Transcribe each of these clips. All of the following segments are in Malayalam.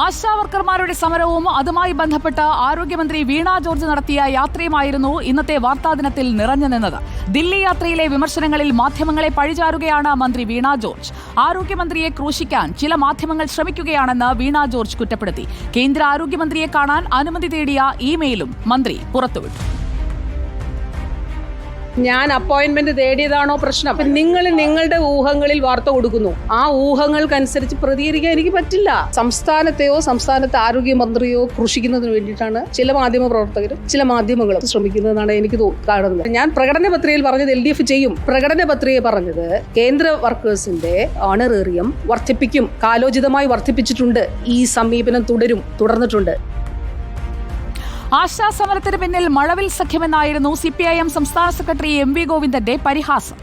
ആശാ വർക്കർമാരുടെ സമരവും അതുമായി ബന്ധപ്പെട്ട് ആരോഗ്യമന്ത്രി വീണ ജോർജ് നടത്തിയ യാത്രയുമായിരുന്നു ഇന്നത്തെ വാർത്താദിനത്തിൽ നിറഞ്ഞു നിന്നത്. ദില്ലി യാത്രയിലെ വിമർശനങ്ങളിൽ മാധ്യമങ്ങളെ പഴിചാരുകയാണ് മന്ത്രി വീണ ജോർജ്. ആരോഗ്യമന്ത്രിയെ ക്രൂശിക്കാൻ ചില മാധ്യമങ്ങൾ ശ്രമിക്കുകയാണെന്ന് വീണ ജോർജ് കുറ്റപ്പെടുത്തി. കേന്ദ്ര ആരോഗ്യമന്ത്രിയെ കാണാൻ അനുമതി തേടിയ ഇമെയിലും മന്ത്രി പുറത്തുവിട്ടു. ഞാൻ അപ്പോയിന്റ്മെന്റ് തേടിയതാണോ പ്രശ്നം? നിങ്ങൾ നിങ്ങളുടെ ഊഹങ്ങളിൽ വാർത്ത കൊടുക്കുന്നു. ആ ഊഹങ്ങൾക്കനുസരിച്ച് പ്രതികരിക്കാൻ എനിക്ക് പറ്റില്ല. സംസ്ഥാനത്തെയോ സംസ്ഥാനത്തെ ആരോഗ്യമന്ത്രിയോ കൃഷിക്കുന്നതിന് വേണ്ടിയിട്ടാണ് ചില മാധ്യമ പ്രവർത്തകരും ചില മാധ്യമങ്ങളും ശ്രമിക്കുന്നതെന്നാണ് എനിക്ക് കാണുന്നത്. ഞാൻ പ്രകടന പത്രികയിൽ പറഞ്ഞത് എൽ ഡി എഫ് ചെയ്യും. പ്രകടന പത്രികയിൽ പറഞ്ഞത് കേന്ദ്ര വർക്കേഴ്സിന്റെ ഓണറേറിയം വർദ്ധിപ്പിക്കും കാലോചിതമായി വർദ്ധിപ്പിച്ചിട്ടുണ്ട്. ഈ സമീപനം തുടരും തുടർന്നിട്ടുണ്ട്. ആശാ സമരത്തിന് പിന്നിൽ മഴവിൽ സഖ്യമെന്നായിരുന്നു സി പി ഐ എം സംസ്ഥാന സെക്രട്ടറി എം വി ഗോവിന്ദന്റെ പരിഹാസം.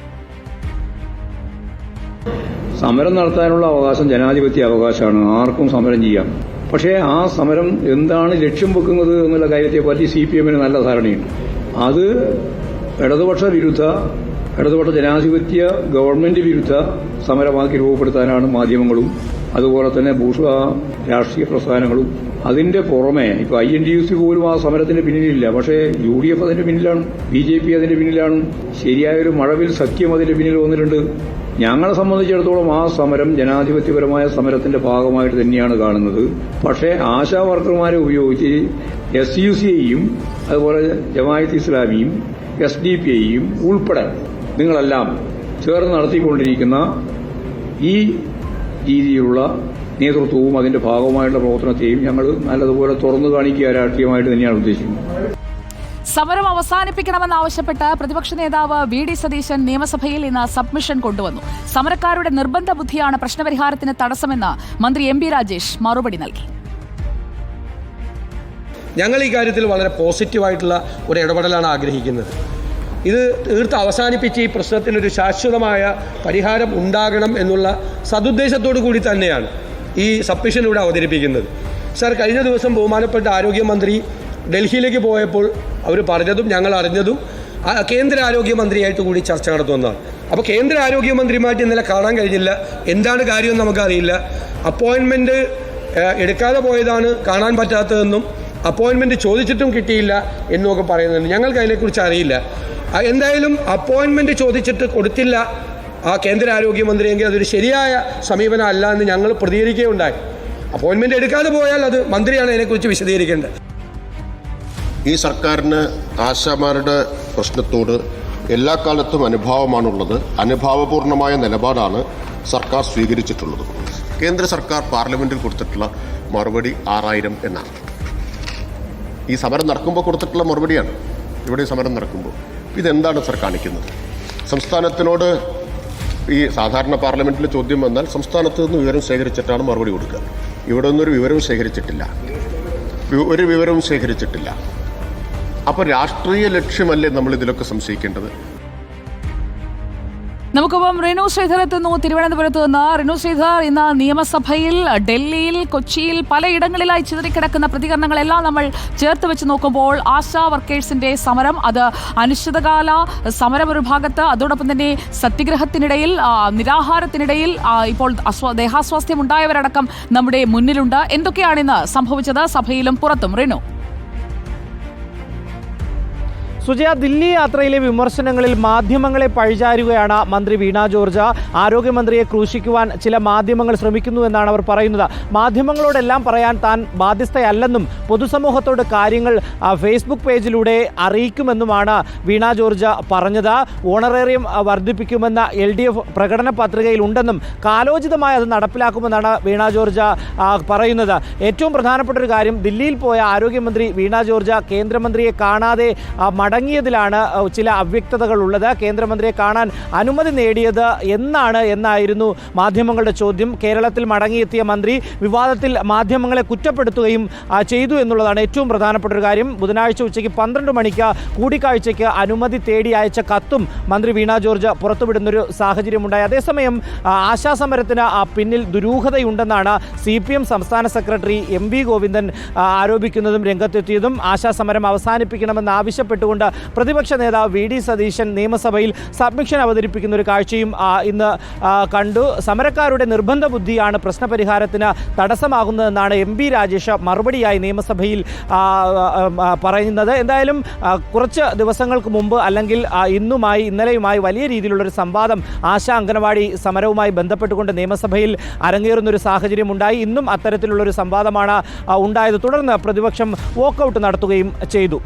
സമരം നടത്താനുള്ള അവകാശം ജനാധിപത്യ അവകാശമാണ്. ആർക്കും സമരം ചെയ്യാം. പക്ഷേ ആ സമരം എന്താണ് ലക്ഷ്യം വെക്കുന്നത് എന്നുള്ള കാര്യത്തെപ്പറ്റി സി പി എമ്മിന് നല്ല ധാരണയുണ്ട്. അത് ഇടതുപക്ഷ വിരുദ്ധ ഇടതുപക്ഷ ജനാധിപത്യ ഗവൺമെന്റ് വിരുദ്ധ സമരമാക്കി രൂപപ്പെടുത്താനാണ് മാധ്യമങ്ങളും അതുപോലെ തന്നെ ഭൂഷ രാഷ്ട്രീയ പ്രസ്ഥാനങ്ങളും. അതിന്റെ പുറമെ ഇപ്പൊ I N D U C പോലും ആ സമരത്തിന്റെ പിന്നിലില്ല. പക്ഷേ യു ഡി എഫ് അതിന്റെ പിന്നിലാണ് ബി ജെ പി അതിന്റെ പിന്നിലാണ് ശരിയായൊരു മഴവിൽ സഖ്യം അതിന്റെ പിന്നിൽ വന്നിട്ടുണ്ട്. ഞങ്ങളെ സംബന്ധിച്ചിടത്തോളം ആ സമരം ജനാധിപത്യപരമായ സമരത്തിന്റെ ഭാഗമായിട്ട് തന്നെയാണ് കാണുന്നത്. പക്ഷേ ആശാ വർക്കർമാരെ ഉപയോഗിച്ച് എസ് യു സിയെയും അതുപോലെ ജമായത്ത് ഇസ്ലാമിയും എസ് ഡി പി ഐയും ഉൾപ്പെടെ നിങ്ങളെല്ലാം ചേർന്ന് നടത്തിക്കൊണ്ടിരിക്കുന്ന ഈ രീതിയിലുള്ള നേതൃത്വവും അതിന്റെ ഭാഗമായിട്ടുള്ള പ്രവർത്തനത്തെയും ഞങ്ങൾ നല്ലതുപോലെ തുറന്നു കാണിക്കുക രാഷ്ട്രീയമായിട്ട് തന്നെയാണ് ഉദ്ദേശിക്കുന്നത്. സമരം അവസാനിപ്പിക്കണമെന്നാവശ്യപ്പെട്ട് പ്രതിപക്ഷ നേതാവ് വി ഡി സതീശൻ നിയമസഭയിൽ ഇന്ന് സബ്മിഷൻ കൊണ്ടുവന്നു. സമരക്കാരുടെ നിർബന്ധ ബുദ്ധിയാണ് പ്രശ്നപരിഹാരത്തിന് തടസ്സമെന്ന് മന്ത്രി എം പി രാജേഷ് മറുപടി നൽകി. ഞങ്ങൾ ഈ കാര്യത്തിൽ വളരെ പോസിറ്റീവായിട്ടുള്ള ഒരു ഇടപെടലാണ് ആഗ്രഹിക്കുന്നത്. ഇത് തീർത്ത് അവസാനിപ്പിച്ച് ഈ പ്രശ്നത്തിനൊരു ശാശ്വതമായ പരിഹാരം ഉണ്ടാകണം എന്നുള്ള സതുദ്ദേശത്തോടു കൂടി തന്നെയാണ് ഈ സബ്മിഷൻ ഇവിടെ അവതരിപ്പിക്കുന്നത്. സാർ കഴിഞ്ഞ ദിവസം ബഹുമാനപ്പെട്ട ആരോഗ്യമന്ത്രി ഡൽഹിയിലേക്ക് പോയപ്പോൾ അവർ പറഞ്ഞതും ഞങ്ങൾ അറിഞ്ഞതും കേന്ദ്ര ആരോഗ്യമന്ത്രിയായിട്ട് കൂടി ചർച്ച നടത്തുന്നതാണ്. അപ്പോൾ കേന്ദ്ര ആരോഗ്യമന്ത്രിയുമായിട്ട് ഇന്നലെ കാണാൻ കഴിഞ്ഞില്ല. എന്താണ് കാര്യമെന്ന് നമുക്കറിയില്ല. അപ്പോയിൻമെന്റ് എടുക്കാതെ പോയതാണ് കാണാൻ പറ്റാത്തതെന്നും അപ്പോയിൻമെന്റ് ചോദിച്ചിട്ടും കിട്ടിയില്ല എന്നൊക്കെ പറയുന്നുണ്ട്. ഞങ്ങൾക്ക് അതിനെക്കുറിച്ച് അറിയില്ല. എന്തായാലും അപ്പോയിൻമെന്റ് ചോദിച്ചിട്ട് കൊടുത്തില്ല. ആ കേന്ദ്ര ആരോഗ്യമന്ത്രിയെങ്കിൽ അതൊരു ശരിയായ സമീപനം അല്ല എന്ന് ഞങ്ങൾ പ്രതികരിക്കുകയുണ്ടായി. അപ്പോയിൻമെന്റ് എടുക്കാതെ പോയാൽ അത് മന്ത്രിയാണ് അതിനെക്കുറിച്ച് വിശദീകരിക്കേണ്ടത്. ഈ സർക്കാരിന് ആശാമാരുടെ പ്രശ്നത്തോട് എല്ലാ കാലത്തും അനുഭാവമാണുള്ളത്. അനുഭാവപൂർണമായ നിലപാടാണ് സർക്കാർ സ്വീകരിച്ചിട്ടുള്ളത്. കേന്ദ്ര സർക്കാർ പാർലമെന്റിൽ കൊടുത്തിട്ടുള്ള മറുപടി ആറായിരം എന്നാണ്. ഈ സമരം നടക്കുമ്പോൾ കൊടുത്തിട്ടുള്ള മറുപടിയാണ്. ഇവിടെ സമരം നടക്കുമ്പോൾ ഇതെന്താണ് സർ കാണിക്കുന്നത്? സംസ്ഥാനത്തിനോട് ഈ സാധാരണ പാർലമെന്റിൽ ചോദ്യം വന്നാൽ സംസ്ഥാനത്ത് നിന്ന് വിവരം ശേഖരിച്ചിട്ടാണ് മറുപടി കൊടുക്കുക. ഇവിടെ നിന്നൊരു വിവരവും ശേഖരിച്ചിട്ടില്ല. ഒരു വിവരവും ശേഖരിച്ചിട്ടില്ല. അപ്പോൾ രാഷ്ട്രീയ ലക്ഷ്യമല്ലേ നമ്മൾ ഇതിലൊക്കെ സംശയിക്കേണ്ടത്? നമുക്കിപ്പം റിനു ശ്രീധർ എത്തുന്നു. തിരുവനന്തപുരത്ത് നിന്ന് റിനു ശ്രീധർ ഇന്ന് നിയമസഭയിൽ ഡൽഹിയിൽ കൊച്ചിയിൽ പലയിടങ്ങളിലായി ചിതറിക്കിടക്കുന്ന പ്രതികരണങ്ങളെല്ലാം നമ്മൾ ചേർത്ത് വെച്ച് നോക്കുമ്പോൾ ആശാ വർക്കേഴ്സിന്റെ സമരം അത് അനിശ്ചിതകാല സമരം ഒരു ഭാഗത്ത് അതോടൊപ്പം തന്നെ സത്യഗ്രഹത്തിനിടയിൽ നിരാഹാരത്തിനിടയിൽ ഇപ്പോൾ ദേഹാസ്വാസ്ഥ്യം ഉണ്ടായവരടക്കം നമ്മുടെ മുന്നിലുണ്ട്. എന്തൊക്കെയാണ് ഇന്ന് സംഭവിച്ചത്? സഭയിലും പുറത്തും. റിനു. സുജയ ദില്ലി യാത്രയിലെ വിമർശനങ്ങളിൽ മാധ്യമങ്ങളെ പഴിചാരുകയാണ് മന്ത്രി വീണ ജോർജ്. ആരോഗ്യമന്ത്രിയെ ക്രൂശിക്കുവാൻ ചില മാധ്യമങ്ങൾ ശ്രമിക്കുന്നു എന്നാണ് അവർ പറയുന്നത്. മാധ്യമങ്ങളോടെല്ലാം പറയാൻ താൻ ബാധ്യസ്ഥയല്ലെന്നും പൊതുസമൂഹത്തോട് കാര്യങ്ങൾ ഫേസ്ബുക്ക് പേജിലൂടെ അറിയിക്കുമെന്നുമാണ് വീണ ജോർജ് പറഞ്ഞത്. ഓണറേറിയം വർദ്ധിപ്പിക്കുമെന്ന എൽ ഡി എഫ് പ്രകടന പത്രികയിൽ ഉണ്ടെന്നും കാലോചിതമായി അത് നടപ്പിലാക്കുമെന്നാണ് വീണ ജോർജ് പറയുന്നത്. ഏറ്റവും പ്രധാനപ്പെട്ട ഒരു കാര്യം ദില്ലിയിൽ പോയ ആരോഗ്യമന്ത്രി വീണ ജോർജ് കേന്ദ്രമന്ത്രിയെ കാണാതെ ആ, മടങ്ങിയതിലാണ് ചില അവ്യക്തതകൾ ഉള്ളത് കേന്ദ്രമന്ത്രിയെ കാണാൻ അനുമതി നേടിയത് എന്നാണ് എന്നായിരുന്നു മാധ്യമങ്ങളുടെ ചോദ്യം. കേരളത്തിൽ മടങ്ങിയെത്തിയ മന്ത്രി വിവാദത്തിൽ മാധ്യമങ്ങളെ കുറ്റപ്പെടുത്തുകയും ചെയ്തു എന്നുള്ളതാണ് ഏറ്റവും പ്രധാനപ്പെട്ട ഒരു കാര്യം. ബുധനാഴ്ച ഉച്ചയ്ക്ക് പന്ത്രണ്ട് മണിക്ക് കൂടിക്കാഴ്ചയ്ക്ക് അനുമതി തേടി അയച്ച കത്തും മന്ത്രി വീണ ജോർജ് പുറത്തുവിടുന്നൊരു സാഹചര്യമുണ്ടായി. അതേസമയം ആശാസമരത്തിന് പിന്നിൽ ദുരൂഹതയുണ്ടെന്നാണ് സി പി എം സംസ്ഥാന സെക്രട്ടറി എം വി ഗോവിന്ദൻ ആരോപിക്കുന്നതും രംഗത്തെത്തിയതും. ആശാസമരം അവസാനിപ്പിക്കണമെന്ന് ആവശ്യപ്പെട്ടുകൊണ്ട് പ്രതിപക്ഷ നേതാവ് വി ഡി സതീശൻ നിയമസഭയിൽ സബ്മിഷൻ അവതരിപ്പിക്കുന്ന ഒരു കാഴ്ചയും ഇന്ന് കണ്ടു. സമരക്കാരുടെ നിർബന്ധ ബുദ്ധിയാണ് പ്രശ്നപരിഹാരത്തിന് തടസ്സമാകുന്നതെന്നാണ് എം ബി രാജേഷ് മറുപടിയായി നിയമസഭയിൽ പറയുന്നത്. എന്തായാലും കുറച്ച് ദിവസങ്ങൾക്ക് മുമ്പ് അല്ലെങ്കിൽ ഇന്നുമായി ഇന്നലെയുമായി വലിയ രീതിയിലുള്ളൊരു സംവാദം ആശാ അംഗനവാടി സമരവുമായി ബന്ധപ്പെട്ടുകൊണ്ട് നിയമസഭയിൽ അരങ്ങേറുന്നൊരു സാഹചര്യം ഉണ്ടായി ഇന്നും അത്തരത്തിലുള്ളൊരു സംവാദമാണ് ഉണ്ടായത്. തുടർന്ന് പ്രതിപക്ഷം വോക്കൗട്ട് നടത്തുകയും ചെയ്തു.